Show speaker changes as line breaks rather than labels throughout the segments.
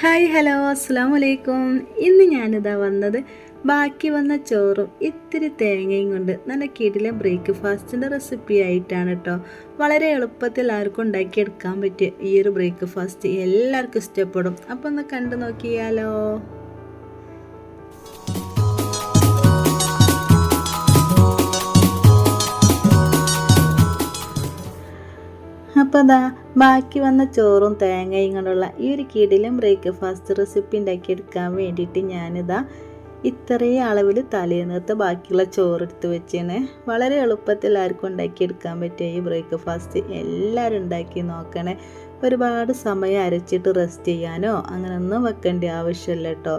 Hi hello അസ്സാം വലൈക്കും ഇന്ന് ഞാനിതാ വന്നത് ബാക്കി വന്ന ചോറും ഇത്തിരി തേങ്ങയും കൊണ്ട് നല്ല കീട്ടിലെ ബ്രേക്ക്ഫാസ്റ്റിന്റെ റെസിപ്പി ആയിട്ടാണ് കേട്ടോ വളരെ എളുപ്പത്തിൽ ആർക്കും ഉണ്ടാക്കിയെടുക്കാൻ പറ്റിയ ഈ ഒരു ബ്രേക്ക്ഫാസ്റ്റ് എല്ലാവർക്കും ഇഷ്ടപ്പെടും. അപ്പോൾ ഒന്ന് കണ്ടു നോക്കിയാലോ. അപ്പോൾ എന്താ ബാക്കി വന്ന ചോറും തേങ്ങയും കൊണ്ടുള്ള ഈ ഒരു കിടിലും ബ്രേക്ക്ഫാസ്റ്റ് റെസിപ്പി ഉണ്ടാക്കിയെടുക്കാൻ വേണ്ടിയിട്ട് ഞാനിതാ ഇത്രയും അളവിൽ തലേന്നത്തെ ബാക്കിയുള്ള ചോറ് ചോറെടുത്ത് വെച്ചാണ് വളരെ എളുപ്പത്തിൽ ആർക്കും ഉണ്ടാക്കിയെടുക്കാൻ പറ്റിയ ഈ ബ്രേക്ക്ഫാസ്റ്റ് എല്ലാവരും ഉണ്ടാക്കി നോക്കണേ. ഒരുപാട് സമയം അരച്ചിട്ട് റെസ്റ്റ് ചെയ്യാനോ അങ്ങനെയൊന്നും വെക്കേണ്ട ആവശ്യമില്ല കേട്ടോ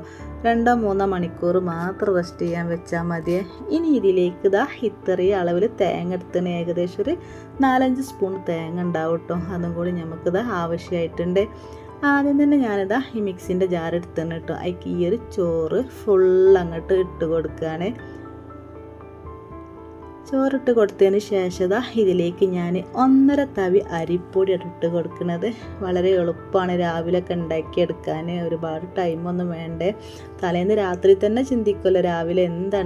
രണ്ടോ മൂന്നോ മണിക്കൂർ മാത്രം റെസ്റ്റ് ചെയ്യാൻ വെച്ചാൽ മതിയെ ഇനി ഇതിലേക്ക് ഇതാ ഇത്രയും അളവിൽ തേങ്ങ എടുത്തിന് ഏകദേശം ഒരു നാലഞ്ച് സ്പൂൺ തേങ്ങ ഉണ്ടാവും കേട്ടോ അതും കൂടി നമുക്കിത് ആവശ്യമായിട്ടുണ്ട് ആദ്യം തന്നെ ഞാനിതാ ഈ മിക്സിന്റെ ജാർ എടുത്തിന് കേട്ടോ അതിക്ക് ഈ ഒരു ചോറ് ഫുൾ അങ്ങോട്ട് ഇട്ട് കൊടുക്കുകയാണ് ചോറിട്ട് കൊടുത്തതിന് ശേഷം ഇതിലേക്ക് ഞാൻ ഒന്നര തവി അരിപ്പൊടി ഇട്ട് കൊടുക്കുന്നത്. വളരെ എളുപ്പമാണ് രാവിലെയൊക്കെ ഉണ്ടാക്കിയെടുക്കാൻ ഒരുപാട് ടൈമൊന്നും വേണ്ടേ. തലേന്ന് രാത്രി തന്നെ ചിന്തിക്കുമല്ലോ രാവിലെ എന്താ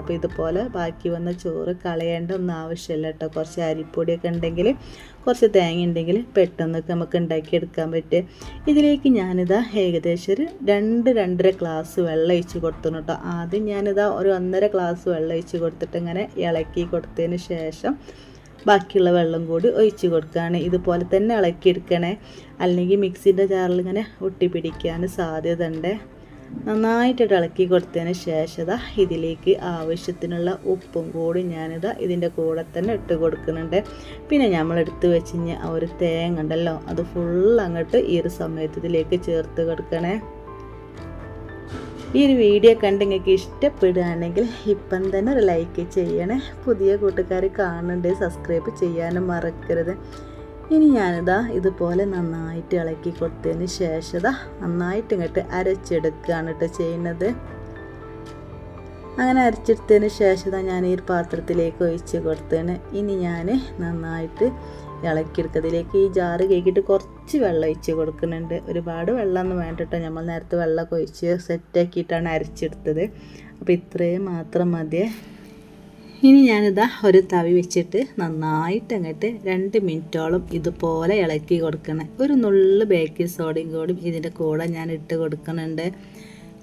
അപ്പോൾ ഇതുപോലെ ബാക്കി വന്ന ചോറ് കളയേണ്ട ഒന്നും ആവശ്യമില്ല കേട്ടോ. കുറച്ച് അരിപ്പൊടിയൊക്കെ ഉണ്ടെങ്കിൽ കുറച്ച് തേങ്ങ ഉണ്ടെങ്കിൽ പെട്ടെന്നൊക്കെ നമുക്ക് ഉണ്ടാക്കിയെടുക്കാൻ പറ്റും. ഇതിലേക്ക് ഞാനിതാ ഏകദേശം ഒരു രണ്ട് രണ്ടര ഗ്ലാസ് വെള്ളം ഒഴിച്ച് കൊടുത്തു കേട്ടോ. ആദ്യം ഞാനിതാ ഒരു ഒന്നര ഗ്ലാസ് വെള്ളം ഒഴിച്ച് കൊടുത്തിട്ട് ഇങ്ങനെ ഇളക്കി കൊടുത്തതിന് ശേഷം ബാക്കിയുള്ള വെള്ളം കൂടി ഒഴിച്ച് കൊടുക്കുകയാണ്. ഇതുപോലെ തന്നെ ഇളക്കിയെടുക്കണേ. അല്ലെങ്കിൽ മിക്സിന്റെ ജാറിൽ ഇങ്ങനെ ഒട്ടിപ്പിടിക്കാൻ സാധ്യത ഉണ്ട് നന്നായിട്ട് ഇളക്കി കൊടുത്തതിന് ശേഷം ഇതിലേക്ക് ആവശ്യത്തിനുള്ള ഉപ്പും കൂടി ഞാനിതാ ഇതിന്റെ കൂടെ തന്നെ ഇട്ട് കൊടുക്കുന്നുണ്ട്. പിന്നെ നമ്മൾ എടുത്തു വെച്ച് ആ ഒരു തേങ്ങ ഉണ്ടല്ലോ അത് ഫുൾ അങ്ങോട്ട് ഈ ഒരു സമയത്ത് ഇതിലേക്ക് ചേർത്ത് കൊടുക്കണേ. ഈ ഒരു വീഡിയോ കണ്ട് നിങ്ങൾക്ക് ഇഷ്ടപ്പെടുകയാണെങ്കിൽ ഇപ്പം തന്നെ ഒരു ലൈക്ക് ചെയ്യണേ. പുതിയ കൂട്ടുകാർ കാണുന്നുണ്ട് സബ്സ്ക്രൈബ് ചെയ്യാനും മറക്കരുത്. ഇനി ഞാനിതാ ഇതുപോലെ നന്നായിട്ട് ഇളക്കി കൊടുത്തതിന് ശേഷം നന്നായിട്ട് ഇങ്ങോട്ട് അരച്ചെടുക്കുകയാണ് കേട്ടോ ചെയ്യുന്നത്. അങ്ങനെ അരച്ചെടുത്തതിന് ശേഷം ഞാൻ ഈ പാത്രത്തിലേക്ക് ഒഴിച്ച് കൊടുത്തതിന് ഇനി ഞാൻ നന്നായിട്ട് ഇളക്കിയെടുക്കതിലേക്ക് ഈ ജാറ് കേക്കിയിട്ട് കുറച്ച് വെള്ളം ഒഴിച്ച് കൊടുക്കുന്നുണ്ട്. ഒരുപാട് വെള്ളമൊന്നും വേണ്ട കേട്ടോ നമ്മൾ നേരത്തെ വെള്ളമൊക്കെ ഒഴിച്ച് സെറ്റാക്കിയിട്ടാണ് അരച്ചെടുത്തത്. അപ്പോൾ ഇത്രയും മാത്രം മതിയേ. ഇനി ഞാനിതാ ഒരു തവി വെച്ചിട്ട് നന്നായിട്ട് അങ്ങോട്ട് രണ്ട് മിനിറ്റോളം ഇതുപോലെ ഇളക്കി കൊടുക്കണം. ഒരു നുള്ളു ബേക്കിംഗ് സോഡയും കൂടി ഇതിന്റെ കൂടെ ഞാൻ ഇട്ട് കൊടുക്കുന്നുണ്ട്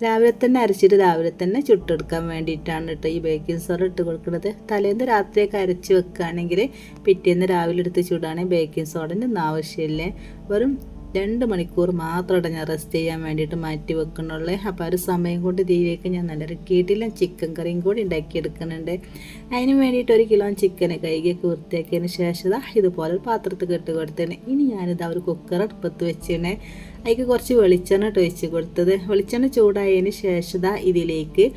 രാവിലെ തന്നെ അരച്ചിട്ട് രാവിലെ തന്നെ ചുട്ടെടുക്കാൻ വേണ്ടിയിട്ടാണ് കേട്ടോ ഈ ബേക്കിംഗ് സോഡ ഇട്ട് കൊടുക്കുന്നത് തലേന്ന് രാത്രിയൊക്കെ അരച്ച് വെക്കുകയാണെങ്കിൽ പിറ്റേന്ന് രാവിലെ എടുത്ത് ചൂടാണെങ്കിൽ ബേക്കിംഗ് സോഡന്റെ ഒന്നും ആവശ്യമില്ലേ വെറും രണ്ട് മണിക്കൂർ മാത്രമായിട്ട് ഞാൻ റെസ്റ്റ് ചെയ്യാൻ വേണ്ടിയിട്ട് മാറ്റി വെക്കണുള്ളേ അപ്പോൾ ആ ഒരു സമയം കൊണ്ട് ഇതിലേക്ക് ഞാൻ നല്ലൊരു കീട്ടില ചിക്കൻ കറിയും കൂടി ഉണ്ടാക്കിയെടുക്കുന്നുണ്ട് അതിന് വേണ്ടിയിട്ട് ഒരു കിലോ ചിക്കനെ കൈകൊക്കെ വൃത്തിയാക്കിയതിന് ശേഷം ഇതുപോലെ ഒരു പാത്രത്തിൽ കെട്ട് കൊടുത്തേനെ ഇനി ഞാനിത് ആ ഒരു കുക്കർ അടുപ്പത്ത് വെച്ചേനെ അതിക്ക് കുറച്ച് വെളിച്ചെണ്ണ വെച്ച് കൊടുത്തത്. വെളിച്ചെണ്ണ ചൂടായതിന് ശേഷം ഇതിലേക്ക്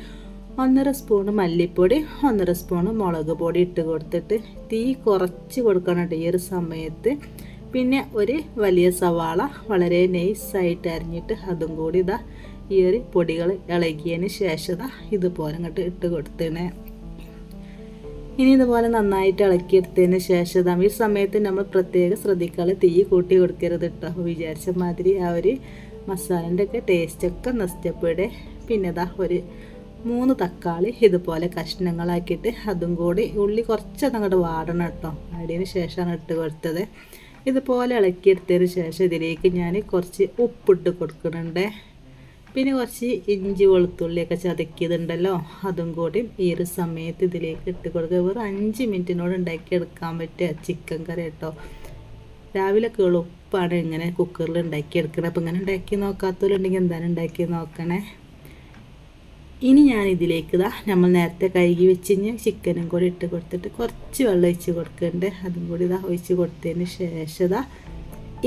ഒന്നര സ്പൂണ് മല്ലിപ്പൊടി ഒന്നര സ്പൂണ് മുളക് പൊടി ഇട്ട് കൊടുത്തിട്ട് തീ കുറച്ച് കൊടുക്കണം ഈ ഒരു സമയത്ത്. പിന്നെ ഒരു വലിയ സവാള വളരെ നൈസായിട്ട് അരിഞ്ഞിട്ട് അതും കൂടി ഇതാ ഈ ഒരു പൊടികൾ ഇളകിയതിന് ശേഷം ഇതാ ഇതുപോലെ അങ്ങോട്ട് ഇട്ട് കൊടുത്തേണേ. ഇനി ഇതുപോലെ നന്നായിട്ട് ഇളക്കിയെടുത്തതിന് ശേഷം ഈ സമയത്ത് നമ്മൾ പ്രത്യേകം ശ്രദ്ധിക്കാതെ തീ കൂട്ടി കൊടുക്കരുത് കേട്ടോ വിചാരിച്ച മാതിരി ആ ഒരു മസാലന്റെ ഒക്കെ ടേസ്റ്റൊക്കെ നഷ്ടപ്പെടെ. പിന്നെ ഇതാ ഒരു മൂന്ന് തക്കാളി ഇതുപോലെ കഷ്ണങ്ങളാക്കിയിട്ട് അതും കൂടി ഉള്ളി കുറച്ചത് അങ്ങോട്ട് വാടണം കേട്ടോ അതിന് ശേഷമാണ് ഇട്ട് കൊടുത്തത്. ഇതുപോലെ ഇളക്കിയെടുത്തതിന് ശേഷം ഇതിലേക്ക് ഞാൻ കുറച്ച് ഉപ്പിട്ട് കൊടുക്കുന്നുണ്ട്. പിന്നെ കുറച്ച് ഇഞ്ചി വെളുത്തുള്ളിയൊക്കെ ചതക്കിയതുണ്ടല്ലോ അതും കൂടി ഈ ഒരു സമയത്ത് ഇതിലേക്ക് ഇട്ട് കൊടുക്കുക. വെറും അഞ്ച് മിനിറ്റിനോട് ഉണ്ടാക്കിയെടുക്കാൻ പറ്റിയ ചിക്കൻ കറി കേട്ടോ. രാവിലെയൊക്കെ എളുപ്പമാണ് ഇങ്ങനെ കുക്കറിൽ ഉണ്ടാക്കിയെടുക്കണം അപ്പോൾ ഇങ്ങനെ ഉണ്ടാക്കി നോക്കാത്തവരുണ്ടെങ്കിൽ എന്താണ് ഉണ്ടാക്കി നോക്കണേ. ഇനി ഞാൻ ഇതിലേക്ക് ഇതാ നമ്മൾ നേരത്തെ കഴുകി വെച്ച് ചിക്കനും കൂടി ഇട്ട് കൊടുത്തിട്ട് കുറച്ച് വെള്ളം ഒഴിച്ച് കൊടുക്കുന്നുണ്ട് അതും കൂടി ഇതാ ഒഴിച്ച് കൊടുത്തതിന് ശേഷം ഇതാ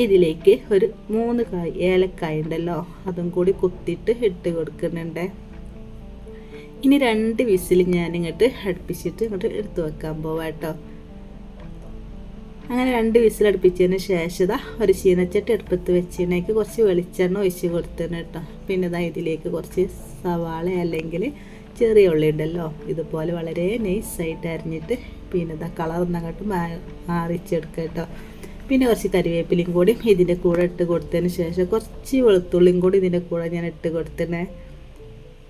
ഇതിലേക്ക് ഒരു മൂന്ന് കായ് ഏലക്കായ ഉണ്ടല്ലോ അതും കൂടി കുത്തിയിട്ട് ഇട്ട് കൊടുക്കുന്നുണ്ട്. ഇനി രണ്ട് വിസിൽ ഞാൻ ഇങ്ങോട്ട് അടുപ്പിച്ചിട്ട് ഇങ്ങോട്ട് എടുത്തു വെക്കാൻ പോവാട്ടോ അങ്ങനെ രണ്ട് വിസിലടുപ്പിച്ചതിന് ശേഷം ഇതാ ഒരു ചീനച്ചട്ടി എടുപ്പത്ത് വെച്ചതിനേക്ക് കുറച്ച് വെളിച്ചെണ്ണ ഒഴിച്ച് കൊടുത്തതിന് കേട്ടോ. പിന്നെ ഇതാ ഇതിലേക്ക് കുറച്ച് സവാള അല്ലെങ്കിൽ ചെറിയ ഉള്ളി ഉണ്ടല്ലോ. ഇതുപോലെ വളരെ നൈസായിട്ട് അരിഞ്ഞിട്ട് പിന്നെ ഇതാ കളർ ഒന്നങ്ങോട്ട് മാറിച്ചെടുക്കുക കേട്ടോ. പിന്നെ കുറച്ച് കരിവേപ്പിലയും കൂടി ഇതിന്റെ കൂടെ ഇട്ട് കൊടുത്തതിന് ശേഷം കുറച്ച് വെളുത്തുള്ളിയും കൂടി ഇതിന്റെ കൂടെ ഞാൻ ഇട്ട് കൊടുത്തേ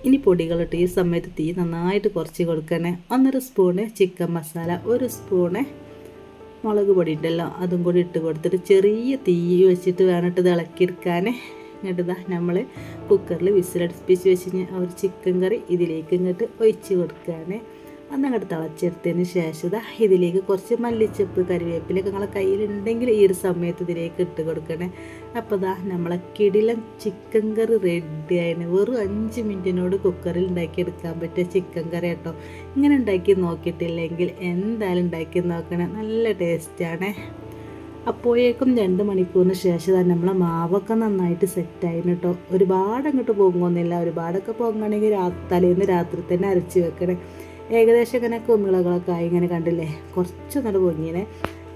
ഇനി പൊടികളിട്ട് ഈ സമയത്ത് തീ നന്നായിട്ട് കുറച്ച് കൊടുക്കണേ. ഒന്നര സ്പൂണ് ചിക്കൻ മസാല ഒരു സ്പൂണ് മുളക് പൊടി ഉണ്ടല്ലോ അതും കൂടി ഇട്ട് കൊടുത്തിട്ട് ചെറിയ തീ വെച്ചിട്ട് വേണിട്ട് ഇത് ഇളക്കിയെടുക്കാൻ ഇങ്ങോട്ട് ഇതാ നമ്മൾ കുക്കറിൽ വിസിലടുപ്പിച്ച് വെച്ച് ആ ഒരു ചിക്കൻ കറി ഇതിലേക്ക് ഇങ്ങോട്ട് ഒഴിച്ച് കൊടുക്കുകയാണ് അന്നങ്ങോട്ട് തിളച്ചെടുത്തതിന് ശേഷം ഇതാ ഇതിലേക്ക് കുറച്ച് മല്ലിച്ചപ്പ് കരിവേപ്പിലൊക്കെ നിങ്ങളെ കയ്യിലുണ്ടെങ്കിൽ ഈ ഒരു സമയത്ത് ഇതിലേക്ക് ഇട്ട് കൊടുക്കണേ. അപ്പോൾ ഇതാ നമ്മളെ കിടിലൻ ചിക്കൻ കറി റെഡി ആയിന്. വെറും അഞ്ച് മിനിറ്റിനോട് കുക്കറിൽ ഉണ്ടാക്കിയെടുക്കാൻ പറ്റിയ ചിക്കൻ കറി കേട്ടോ ഇങ്ങനെ ഉണ്ടാക്കി നോക്കിയിട്ടില്ലെങ്കിൽ എന്തായാലും ഉണ്ടാക്കി നോക്കണേ. നല്ല ടേസ്റ്റാണ് അപ്പോഴേക്കും രണ്ട് മണിക്കൂറിന് ശേഷം തന്നെ നമ്മളെ മാവൊക്കെ നന്നായിട്ട് സെറ്റായിരുന്നു കേട്ടോ ഒരുപാട് അങ്ങോട്ട് പോകുന്നില്ല ഒരുപാടൊക്കെ പോകുകയാണെങ്കിൽ രാ തലേന്ന് രാത്രി തന്നെ അരച്ച് വെക്കണേ. ഏകദേശം ഇങ്ങനെ കുമിളകളൊക്കെ ആയി ഇങ്ങനെ കണ്ടില്ലേ? നല്ല പൊങ്ങിനെ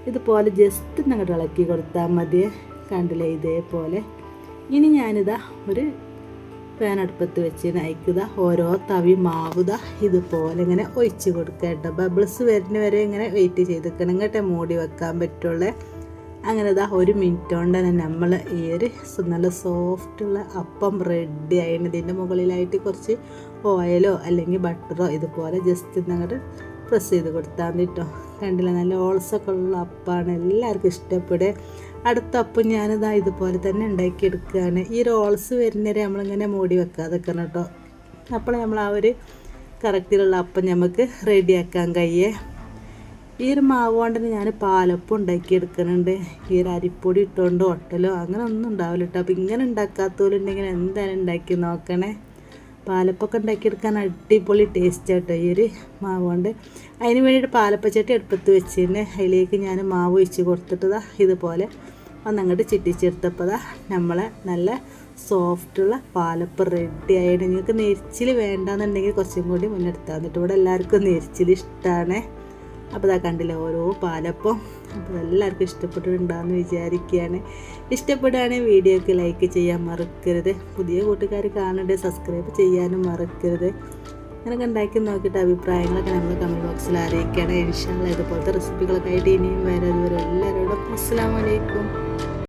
ഇതുപോലെ ജസ്റ്റ് അങ്ങോട്ട് ഇളക്കി കൊടുത്താൽ മതി. കണ്ടില്ലേ? ഇതേപോലെ. ഇനി ഞാനിതാ ഒരു പാൻ അടുപ്പത്ത് വെച്ച് നയിക്കുക ഓരോ തവി മാവുത. ഇതുപോലെ ഇങ്ങനെ ഒഴിച്ച് കൊടുക്കുക കേട്ടോ. ബബിൾസ് വരുന്ന വരെ ഇങ്ങനെ വെയിറ്റ് ചെയ്തിരിക്കണം കേട്ടോ. മൂടി വെക്കാൻ പറ്റുള്ളൂ. അങ്ങനെ ഇതാ ഒരു മിനിറ്റ് കൊണ്ട് തന്നെ നമ്മൾ ഈ ഒരു നല്ല സോഫ്റ്റുള്ള അപ്പം റെഡി ആയിട്ട് ഇതിന്റെ മുകളിലായിട്ട് കുറച്ച് ഓയിലോ അല്ലെങ്കിൽ ബട്ടറോ ഇതുപോലെ ജസ്റ്റ് ഇന്നങ്ങോട്ട് പ്രസ് ചെയ്ത് കൊടുത്താൽ മതി കേട്ടോ കണ്ടില്ല? നല്ല ഓൾസൊക്കെ ഉള്ള അപ്പമാണ് എല്ലാവർക്കും ഇഷ്ടപ്പെടുക. അടുത്ത അപ്പം ഞാനിതാ ഇതുപോലെ തന്നെ ഉണ്ടാക്കിയെടുക്കുകയാണ്. ഈ ഒരു ഓൾസ് വരുന്നവരെ നമ്മളിങ്ങനെ മൂടി വെക്കാതെ കേട്ടോ അപ്പോൾ നമ്മൾ ആ ഒരു കറക്റ്റിലുള്ള അപ്പം നമുക്ക് റെഡിയാക്കാൻ കഴിയേ. ഈ ഒരു മാവ് കൊണ്ട് ഞാൻ പാലപ്പം ഉണ്ടാക്കിയെടുക്കുന്നുണ്ട് ഈ ഒരു അരിപ്പൊടി ഇട്ടുകൊണ്ട് ഒട്ടലോ അങ്ങനെ ഒന്നും ഉണ്ടാവില്ല കേട്ടോ അപ്പോൾ ഇങ്ങനെ ഉണ്ടാക്കാത്തവരുണ്ടെങ്കിൽ എന്തായാലും ഉണ്ടാക്കി നോക്കണേ. പാലപ്പൊക്കെ ഉണ്ടാക്കിയെടുക്കാൻ അടിപൊളി ടേസ്റ്റ് കേട്ടോ ഈ ഒരു മാവ് കൊണ്ട്. അതിന് വേണ്ടിയിട്ട് പാലപ്പച്ചട്ടി എടുപ്പത്ത് വെച്ചിട്ട് അതിലേക്ക് ഞാൻ മാവ് ഒഴിച്ച് കൊടുത്തിട്ടതാ ഇതുപോലെ ഒന്നങ്ങോട്ട് ചിട്ടിച്ചെടുത്തപ്പോഴാ നമ്മളെ നല്ല സോഫ്റ്റുള്ള പാലപ്പം റെഡി ആയിട്ട് നിങ്ങൾക്ക് നെരിച്ചിൽ വേണ്ടാന്നുണ്ടെങ്കിൽ കുറച്ചും കൂടി മുന്നെടുത്താൽ എന്നിട്ട് ഇവിടെ എല്ലാവർക്കും നെരിച്ചിൽ ഇഷ്ടമാണ് അപ്പോൾ ഇതാ കണ്ടില്ല ഓരോ പാലപ്പം. അപ്പോൾ എല്ലാവർക്കും ഇഷ്ടപ്പെട്ടിട്ടുണ്ടാകുമെന്ന് വിചാരിക്കുകയാണ്. ഇഷ്ടപ്പെടുകയാണെങ്കിൽ വീഡിയോക്ക് ലൈക്ക് ചെയ്യാൻ മറക്കരുത്. പുതിയ കൂട്ടുകാർ കാണേണ്ടത് സബ്സ്ക്രൈബ് ചെയ്യാനും മറക്കരുത്. അങ്ങനെയൊക്കെ ഉണ്ടാക്കി നോക്കിയിട്ട് അഭിപ്രായങ്ങളൊക്കെ നമ്മൾ കമന്റ് ബോക്സിൽ അറിയിക്കുകയാണ്. ഇൻഷാല്ല ഇതുപോലത്തെ റെസിപ്പികളൊക്കെ ആയിട്ട് ഇനിയും വരെ. അതുവരെ എല്ലാവരോടും അസ്സാം വലൈക്കും